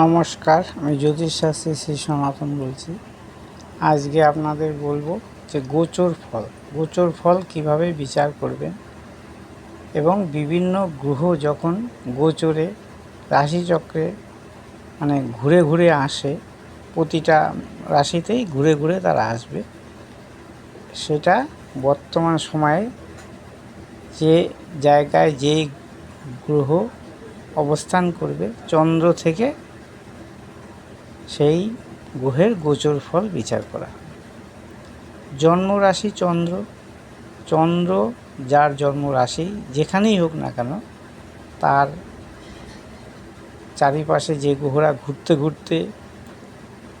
নমস্কার, আমি জ্যোতিষশাস্ত্রী শ্রী সনাতন বলছি। আজকে আপনাদের বলব যে গোচর ফল গোচর ফল কীভাবে বিচার করবেন এবং বিভিন্ন গ্রহ যখন গোচরে, রাশিচক্রে মানে ঘুরে ঘুরে আসে, প্রতিটা রাশিতেই ঘুরে ঘুরে তারা আসবে। সেটা বর্তমান সময়ে যে জায়গায় যেই গ্রহ অবস্থান করবে, চন্দ্র থেকে সেই গ্রহের গোচর ফল বিচার করা। জন্ম রাশি চন্দ্র। চন্দ্র যার জন্ম রাশি যেখানেই হোক না কেন, তার চারিপাশে যে গ্রহরা ঘুরতে ঘুরতে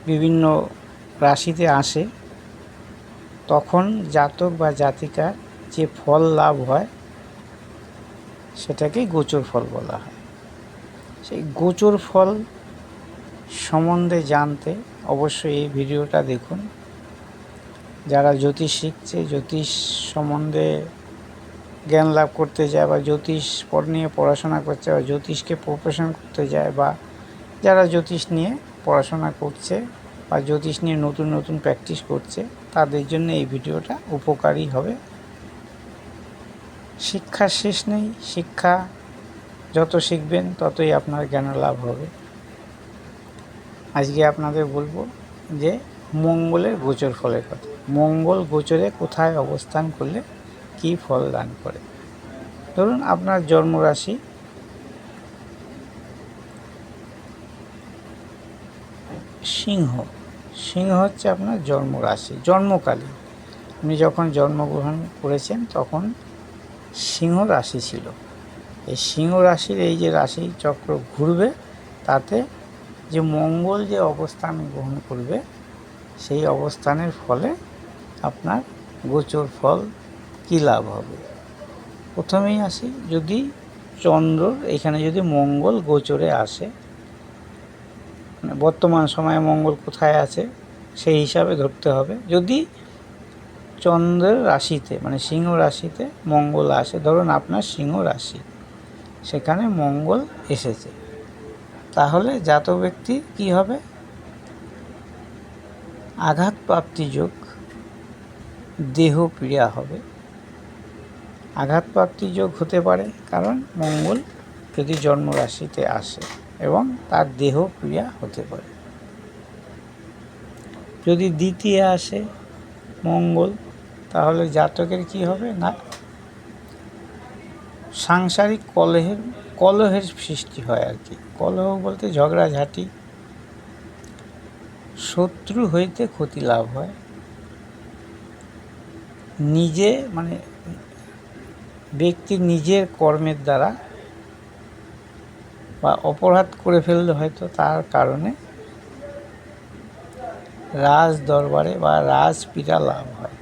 বিভিন্ন রাশিতে আসে, তখন জাতক বা জাতিকার যে ফল লাভ হয় সেটাকে গোচর ফল বলা হয়। সেই গোচর ফল সম্বন্ধে জানতে অবশ্যই এই ভিডিওটা দেখুন। যারা জ্যোতিষ শিখছে, জ্যোতিষ সম্বন্ধে জ্ঞান লাভ করতে যায় বা জ্যোতিষ নিয়ে পড়াশোনা করছে বা জ্যোতিষকে প্রফেশন করতে যায় বা যারা জ্যোতিষ নিয়ে পড়াশোনা করছে বা জ্যোতিষ নিয়ে নতুন নতুন প্র্যাকটিস করছে, তাদের জন্য এই ভিডিওটা উপকারী হবে। শিক্ষার শেষ নেই, শিক্ষা যত শিখবেন ততই আপনার জ্ঞান লাভ হবে। আজকে আপনাদের বলব যে মঙ্গলের গোচর ফলের কথা। মঙ্গল গোচরে কোথায় অবস্থান করলে কি ফল দান করে? ধরুন আপনার জন্মরাশি। সিংহ। সিংহ হচ্ছে আপনার জন্মরাশি জন্মকালীন আপনি যখন জন্মগ্রহণ করেছেন তখন সিংহ রাশি ছিল। এই সিংহ রাশির এই যে রাশি চক্র ঘুরবে, তাতে যে মঙ্গল যে অবস্থান গ্রহণ করবে, সেই অবস্থানের ফলে আপনার গোচর ফল কী লাভ হবে? প্রথমেই আসি, যদি চন্দ্র এখানে যদি মঙ্গল গোচরে আসে মানে বর্তমান সময়ে মঙ্গল কোথায় আছে, সেই হিসাবে ধরতে হবে। যদি চন্দ্রের রাশিতে মানে সিংহ রাশিতে মঙ্গল আসে, ধরুন আপনার সিংহ রাশি, সেখানে মঙ্গল এসেছে। তাহলে জাত ব্যক্তি কি হবে? আঘাত প্রাপ্তি যোগ দেহ পীড়া হবে। আঘাত প্রাপ্তি যোগ হতে পারে কারণ মঙ্গল যদি জন্ম রাশিতে আসে এবং তার দেহ পীড়া হতে পারে। যদি দ্বিতীয় আসে মঙ্গল, তাহলে জাতকের কি হবে না? সাংসারিক কলহের কলহের সৃষ্টি হয় আর কি। কলহ বলতে ঝগড়াঝাটি। শত্রু হইতে ক্ষতি লাভ হয়। নিজে মানে ব্যক্তি নিজের কর্মের দ্বারা বা অপরাধ করে ফেললে হয়তো তার কারণে রাজ দরবারে বা রাজপীঠা লাভ হয়।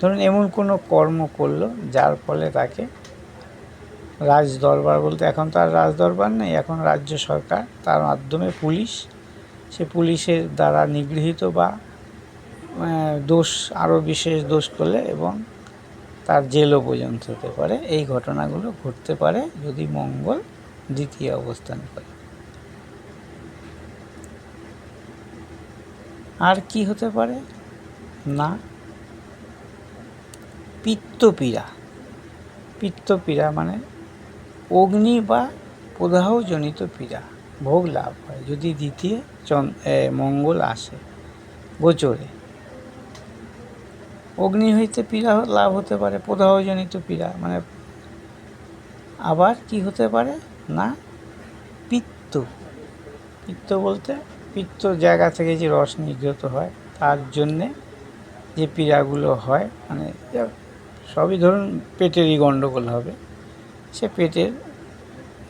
ধরুন এমন কোনো কর্ম করল, যার ফলে তাকে রাজ দরবার বলতে এখন তো আর রাজ দরবার নেই, এখন রাজ্য সরকার, তার মাধ্যমে পুলিশ, সে পুলিশের দ্বারা নিগৃহীত বা দোষ আরও বিশেষ দোষ করলে এবং তার জেলও পর্যন্ত হতে পারে। এই ঘটনাগুলো ঘটতে পারে যদি মঙ্গল দ্বিতীয় অবস্থান করে। আর কি হতে পারে? না। পিত্তপীড়া। পিত্তপীড়া মানে অগ্নি বা প্রদাহজনিত পীড়া, ভোগ লাভ হয়। যদি দ্বিতীয় মঙ্গল আসে, গোচরে। অগ্নি হইতে পীড়া লাভ হতে পারে, প্রদাহজনিত পীড়া মানে আবার কি হতে পারে না? পিত্ত। পিত্ত বলতে, পিত্ত জায়গা থেকে যে রস নির্গত হয়, তার জন্যে যে পীড়াগুলো হয় মানে সবই ধরুন পেটেরই গণ্ডগোল হবে। সে পেটের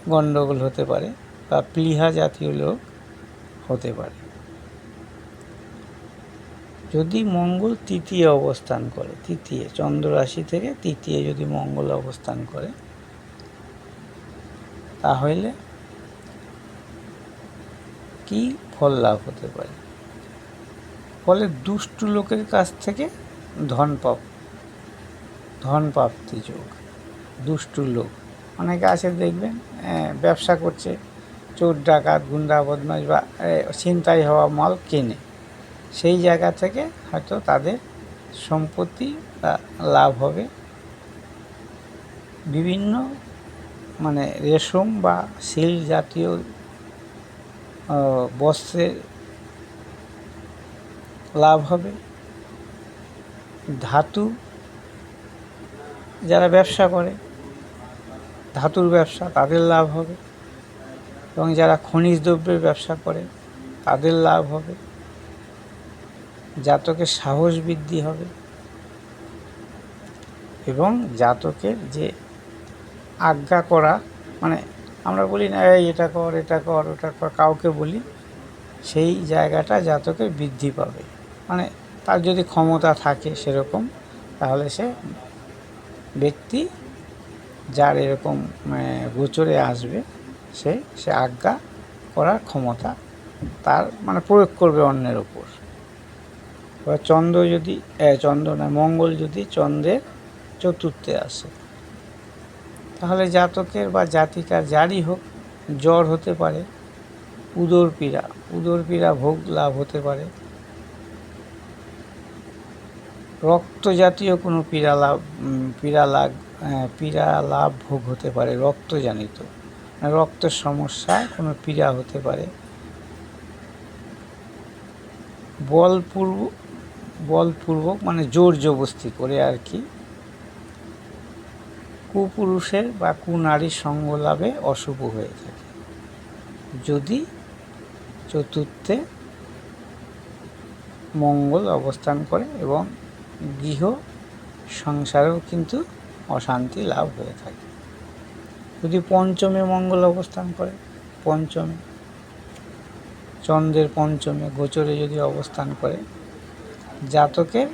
গণ্ডগোল হতে পারে বা প্লিহা জাতীয় লোক হতে পারে। যদি মঙ্গল তৃতীয় অবস্থান করে, তৃতীয় চন্দ্র রাশি থেকে তৃতীয় যদি মঙ্গল অবস্থান করে, তাহলে কি ফল লাভ হতে পারে? ফলে দুষ্টু লোকের কাছ থেকে ধন পাপ ধন প্রাপ্তি যোগ, দুষ্টু লোক অনেকে আছে দেখবেন ব্যবসা করছে, চোর, ডাকাত, গুন্ডা, বদমাশ বা ছিনতাই হওয়া মাল কেনে। সেই জায়গা থেকে হয়তো তাদের সম্পত্তি বা লাভ হবে। বিভিন্ন মানে রেশম বা সিল জাতীয় বস্ত্রের লাভ হবে। ধাতু যারা ব্যবসা করে ধাতুর ব্যবসা, তাদের লাভ হবে। এবং যারা খনিজ দ্রব্যের ব্যবসা করে, তাদের লাভ হবে। জাতকের সাহস বৃদ্ধি হবে। এবং জাতকের যে আজ্ঞা করা মানে আমরা বলি না, এই এটা কর এটা কর, ওটা কর, কাউকে বলি, সেই জায়গাটা জাতকের বৃদ্ধি পাবে। মানে তার যদি ক্ষমতা থাকে সেরকম, তাহলে সে ব্যক্তি যার এরকম মানে, গোচরে আসবে সে সে আজ্ঞা করার ক্ষমতা তার মানে প্রয়োগ করবে অন্যের ওপর এবার চন্দ্র যদি চন্দ্র না মঙ্গল যদি চন্দ্রের চতুর্থে আসে তাহলে জাতকের বা জাতিকার যারই হোক জ্বর হতে পারে উদর পীড়া উদর পীড়া ভোগ লাভ হতে পারে রক্ত জাতীয় কোনো পীড়া লাভ পীড়া আহ, পীড়া লাভ ভোগ হতে পারে, রক্তজনিত। মানে রক্তের সমস্যায় কোনো পীড়া হতে পারে। বলপূর্বক বলপূর্বক মানে জোর জবস্তি করে আর কি। কুপুরুষের বা কুনারীর সঙ্গ লাভে অশুভ হয়ে থাকে। যদি চতুর্থে মঙ্গল অবস্থান করে এবং গৃহ সংসারেও কিন্তু অশান্তি লাভ হয়ে থাকে। যদি পঞ্চমে মঙ্গল অবস্থান করে, পঞ্চমে। চন্দ্রের পঞ্চমে গোচরে যদি অবস্থান করে, জাতকের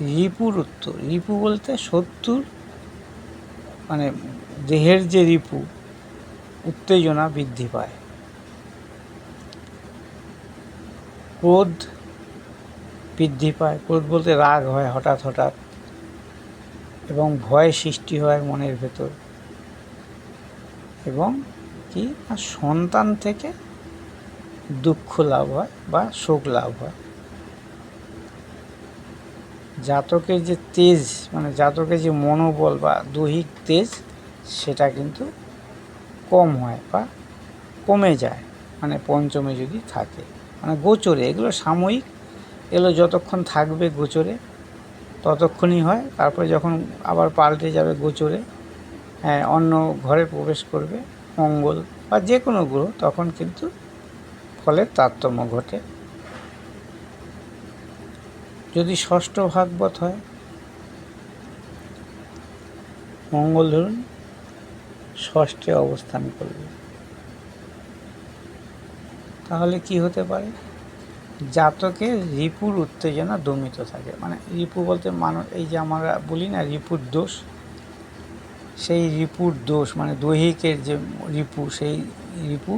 রিপুর উত্তর। রিপু বলতে শত্রুর মানে দেহের যে রিপু, উত্তেজনা বৃদ্ধি পায়। ক্রোধ বৃদ্ধি পায়। ক্রোধ বলতে রাগ হয় হঠাৎ হঠাৎ। এবং ভয় সৃষ্টি হয় মনের ভেতর। এবং কি? সন্তান থেকে দুঃখ লাভ হয় বা শোক লাভ হয়। জাতকের যে তেজ মানে জাতকের যে মনোবল বা দৈহিক তেজ, সেটা কিন্তু কম হয় বা কমে যায়। মানে পঞ্চমে যদি থাকে। মানে গোচরে, এগুলো সাময়িক। এগুলো যতক্ষণ থাকবে গোচরে ততক্ষণই হয়, তারপরে যখন আবার পাল্টে যাবে গোচরে হ্যাঁ অন্য ঘরে প্রবেশ করবে, মঙ্গল বা যে কোনো গ্রহ, তখন কিন্তু ফলের তারতম্য ঘটে। যদি ষষ্ঠ ভাগবত হয়, মঙ্গল ধরুন ষষ্ঠে অবস্থান করবে। তাহলে কি হতে পারে? জাতকে রিপুর উত্তেজনা দমিত থাকে। মানে রিপু বলতে মানুষ এই যে আমরা বলি না রিপুর দোষ, সেই রিপুর দোষ মানে দৈহিকের যে রিপু, সেই রিপু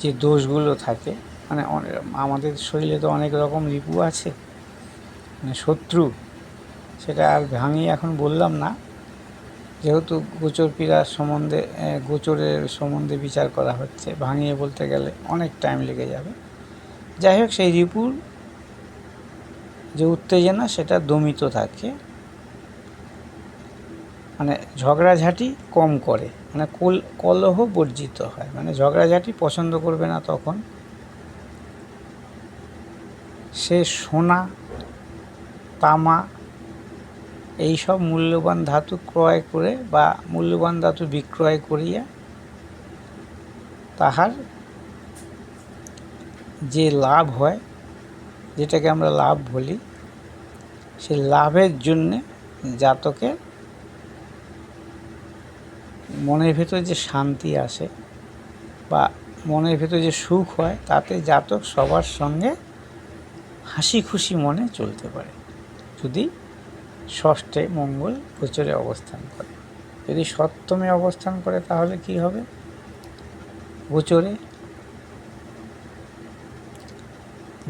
যে দোষগুলো থাকে মানে আমাদের শরীরে তো অনেক রকম রিপু আছে মানে শত্রু, সেটা আর ভাঙিয়ে এখন বললাম না। যেহেতু গোচর পীড়ার সম্বন্ধে গোচরের সম্বন্ধে বিচার করা হচ্ছে, ভাঙিয়ে বলতে গেলে অনেক টাইম লেগে যাবে। যাই হোক, সেই রিপুর যে উত্তেজনা, সেটা দমিত থাকে। মানে ঝগড়াঝাটি কম করে। মানে কল, কলহ বর্জিত হয়। মানে ঝগড়াঝাটি পছন্দ করবে না তখন। সে সোনা, তামা এই সব মূল্যবান ধাতু ক্রয় করে বা মূল্যবান ধাতু বিক্রয় করিয়া তাহার যে লাভ হয়, যেটাকে আমরা লাভ বলি, সেই লাভের জন্যে জাতকের মনের ভেতর যে শান্তি আসে বা মনের ভেতর যে সুখ হয়, তাতে জাতক সবার সঙ্গে হাসি খুশি মনে চলতে পারে। যদি ষষ্ঠে মঙ্গল গোচরে অবস্থান করে। যদি সপ্তমে অবস্থান করে, তাহলে কি হবে? গোচরে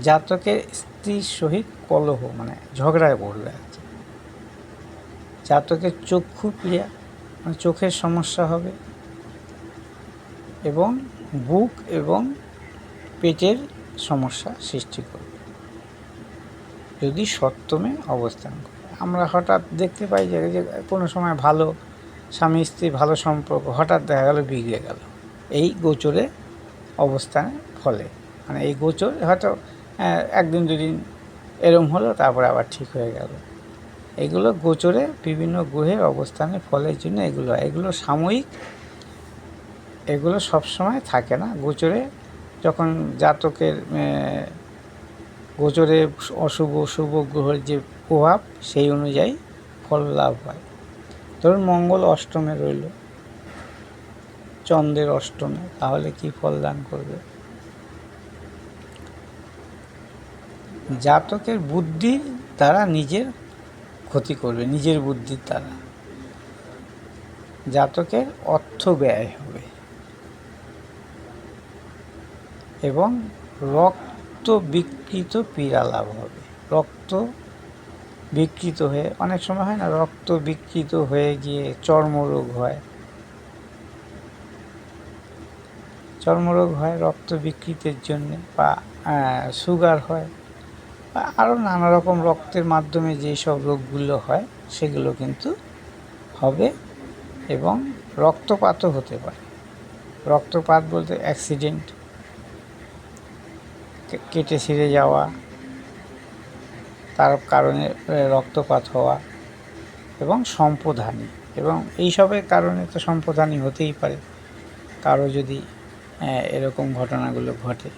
জাতকের স্ত্রীর সহিত কলহ মানে ঝগড়ায় পড়বে আর কি। জাতকের চক্ষু ক্রিয়া মানে চোখের সমস্যা হবে এবং বুক এবং পেটের সমস্যা সৃষ্টি করবে, যদি সপ্তমে অবস্থান করে আমরা হঠাৎ দেখতে পাই যে কোনো সময় ভালো স্বামী স্ত্রী, ভালো সম্পর্ক, হঠাৎ দেখা গেল, বিগড়ে গেল এই গোচরে অবস্থানের ফলে মানে এই গোচর হয়তো একদিন দুদিন এরম হলো, তারপরে আবার ঠিক হয়ে গেল। এগুলো গোচরে বিভিন্ন গ্রহের অবস্থানের ফলের জন্য এগুলো হয়। এগুলো সাময়িক, এগুলো সবসময় থাকে না। গোচরে যখন জাতকের গোচরে অশুভ, শুভ গ্রহের যে প্রভাব, সেই অনুযায়ী ফল লাভ হয়। ধরুন মঙ্গল অষ্টমে রইল, চন্দ্রের অষ্টমে, তাহলে কি ফল দান করবে? জাতকের বুদ্ধি তারা নিজের ক্ষতি করবে, নিজের বুদ্ধির দ্বারা জাতকের অর্থ ব্যয় হবে। এবং রক্ত বিকৃত পীড়া লাভ হবে। রক্ত বিকৃত হয়ে, অনেক সময় হয় না, রক্ত বিকৃত হয়ে গিয়ে চর্মরোগ হয়। চর্মরোগ হয় রক্ত বিকৃতের জন্যে বা সুগার হয়। আরও নানা রকম রক্তের মাধ্যমে যেই সব রোগগুলো হয়, সেগুলো কিন্তু হবে এবং রক্তপাতও হতে পারে। রক্তপাত বলতে অ্যাক্সিডেন্ট কেটে ছিঁড়ে যাওয়া, তার কারণে রক্তপাত হওয়া এবং সম্পদহানি এবং এইসবের কারণে তো সম্পদহানি হতেই পারে। কারও যদি এরকম ঘটনাগুলো ঘটে।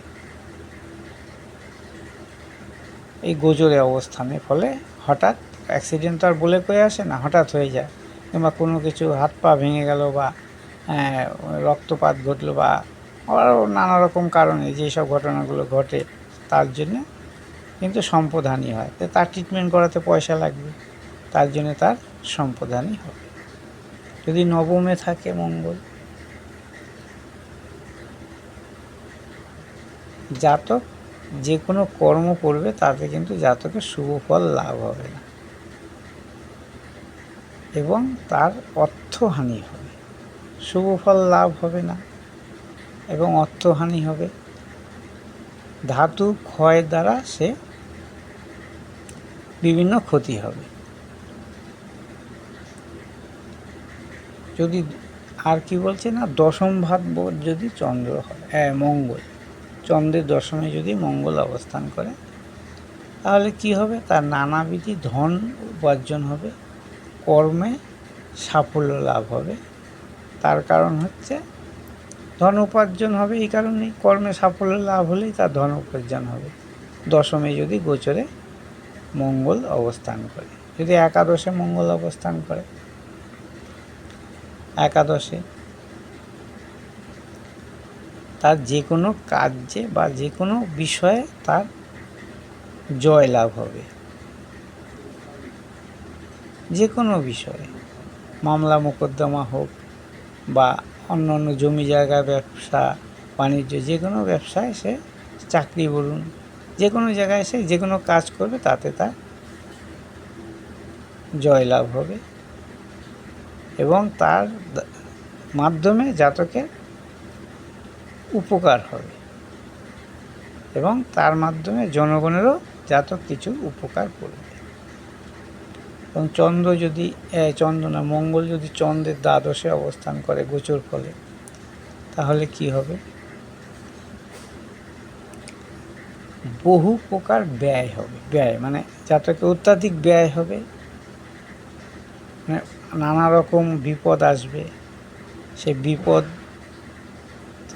এই গোজরে অবস্থানের ফলে হঠাৎ অ্যাক্সিডেন্ট তো আর বলে কয়ে আসে না হঠাৎ হয়ে যায়। কিংবা কোনো কিছু হাত পা ভেঙে গেল বা আহ, রক্তপাত ঘটলো বা আরও নানা রকম কারণে যেসব ঘটনাগুলো ঘটে তার জন্য কিন্তু সম্পদহানি হয়। তো তার ট্রিটমেন্ট করাতে পয়সা লাগবে তার জন্য তার সম্পদহানি হবে। যদি নবমে থাকে মঙ্গল জাতক যে কোনো কর্ম করবে, তাতে কিন্তু জাতকের শুভ ফল লাভ হবে। না এবং তার অর্থহানি হবে। শুভ ফল লাভ হবে না, এবং অর্থহানি হবে। ধাতু ক্ষয় দ্বারা সে বিভিন্ন ক্ষতি হবে। যদি আর কি বলছে না, দশম ভাব যদি চন্দ্র হয় হ্যাঁ মঙ্গল। চন্দ্রের দশমে যদি মঙ্গল অবস্থান করে, তাহলে কি হবে? তার নানাবিধি ধন উপার্জন হবে, কর্মে সাফল্য লাভ হবে। তার কারণ হচ্ছে ধন উপার্জন হবে, এই কারণেই কর্মে সাফল্য লাভ হলেই তার ধন উপার্জন হবে। দশমে যদি গোচরে মঙ্গল অবস্থান করে, যদি একাদশে মঙ্গল অবস্থান করে, একাদশে তার যে কোনো কাজে বা যে কোনো বিষয়ে তার জয় লাভ হবে। যে কোনো বিষয়ে। মামলা, মোকদ্দমা হোক বা অন্য অন্য জমি জায়গা, ব্যবসা, বাণিজ্য, যে কোনো ব্যবসায় সে চাকরি বলুন, যে কোনো জায়গায় সে যে কোনো কাজ করবে তাতে তার জয় লাভ হবে। এবং তার মাধ্যমে জাতকের উপকার হবে। এবং তার মাধ্যমে জনগণেরও জাতক কিছু উপকার করবে। এবং চন্দ্র যদি চন্দ্র না, মঙ্গল যদি চন্দ্রের দ্বাদশে অবস্থান করে গোচর ফলে, তাহলে কি হবে? বহু প্রকার ব্যয় হবে, ব্যয় মানে জাতকে অত্যাধিক ব্যয় হবে মানে নানা রকম বিপদ আসবে। সে বিপদ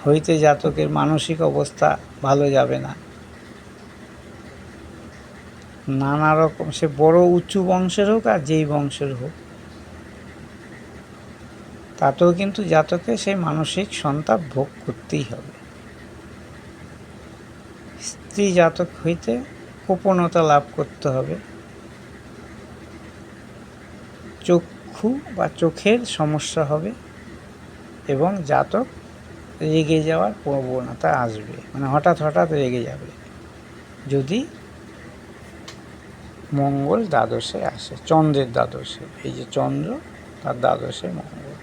হইতে জাতকের মানসিক অবস্থা ভালো যাবে না। নানা রকম, সে বড় উঁচু বংশের হোক আর যেই বংশের হোক, তাতেও কিন্তু জাতকে সেই মানসিক সন্তাপ ভোগ করতেই হবে। স্ত্রী জাতক হইতে গোপনতা লাভ করতে হবে। চক্ষু বা চোখের সমস্যা হবে এবং জাতক রেগে যাওয়ার প্রবণতা আসবে। মানে হঠাৎ হঠাৎ রেগে যাবে। যদি মঙ্গল দ্বাদশে আসে, চন্দ্রের দ্বাদশে, এই যে চন্দ্র, তার দ্বাদশে মঙ্গল।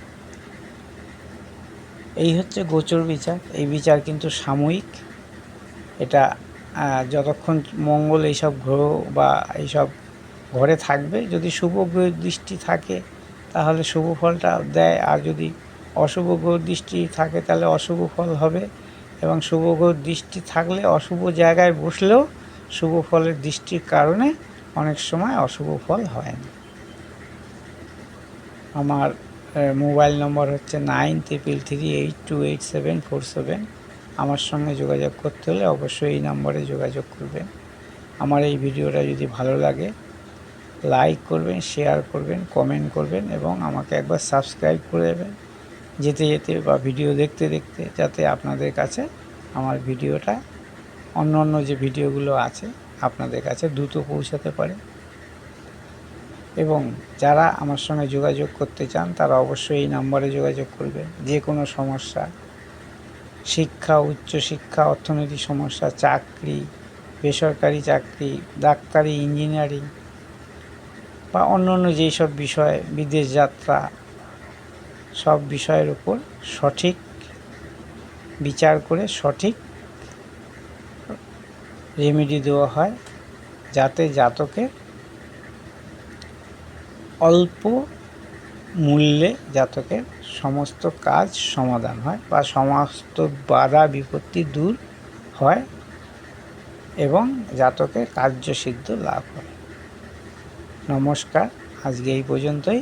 এই হচ্ছে গোচর বিচার। এই বিচার কিন্তু সাময়িক। এটা যতক্ষণ মঙ্গল এইসব গ্রহ বা এইসব ঘরে থাকবে, যদি শুভ গ্রহ দৃষ্টি থাকে, তাহলে শুভ ফলটা দেয়। আর যদি অশুভ গ্রহ দৃষ্টি থাকে তাহলে অশুভ ফল হবে এবং শুভ গ্রহ দৃষ্টি থাকলে অশুভ জায়গায় বসলেও শুভ ফলের দৃষ্টির কারণে অনেক সময় অশুভ ফল হয় না। আমার মোবাইল নম্বর হচ্ছে nine triple three eight two eight seven four seven. আমার সঙ্গে যোগাযোগ করতে হলে অবশ্যই এই নম্বরে যোগাযোগ করবেন। আমার এই ভিডিওটা যদি ভালো লাগে, লাইক করবেন, শেয়ার করবেন, কমেন্ট করবেন এবং আমাকে একবার সাবস্ক্রাইব করে দেবেন। যেতে যেতে বা ভিডিও দেখতে দেখতে যাতে আপনাদের কাছে আমার ভিডিওটা অন্য অন্য যে ভিডিওগুলো আছে আপনাদের কাছে দ্রুত পৌঁছাতে পারে। এবং যারা আমার সঙ্গে যোগাযোগ করতে চান, তারা অবশ্যই এই নম্বরে যোগাযোগ করবে। যে কোনো সমস্যা, শিক্ষা, উচ্চশিক্ষা, অর্থনৈতিক সমস্যা, চাকরি, বেসরকারি চাকরি, ডাক্তারি, ইঞ্জিনিয়ারিং বা অন্য অন্য যেই সব বিষয়, বিদেশ যাত্রা সব বিষয়ের উপর সঠিক বিচার করে সঠিক রেমেডি দেওয়া হয়, যাতে জাতকের অল্প মূল্যে জাতকের সমস্ত কাজ সমাধান হয় বা সমস্ত বাধা বিপত্তি দূর হয় এবং জাতকের কার্যসিদ্ধ লাভ হয়। নমস্কার, আজকে এই পর্যন্তই।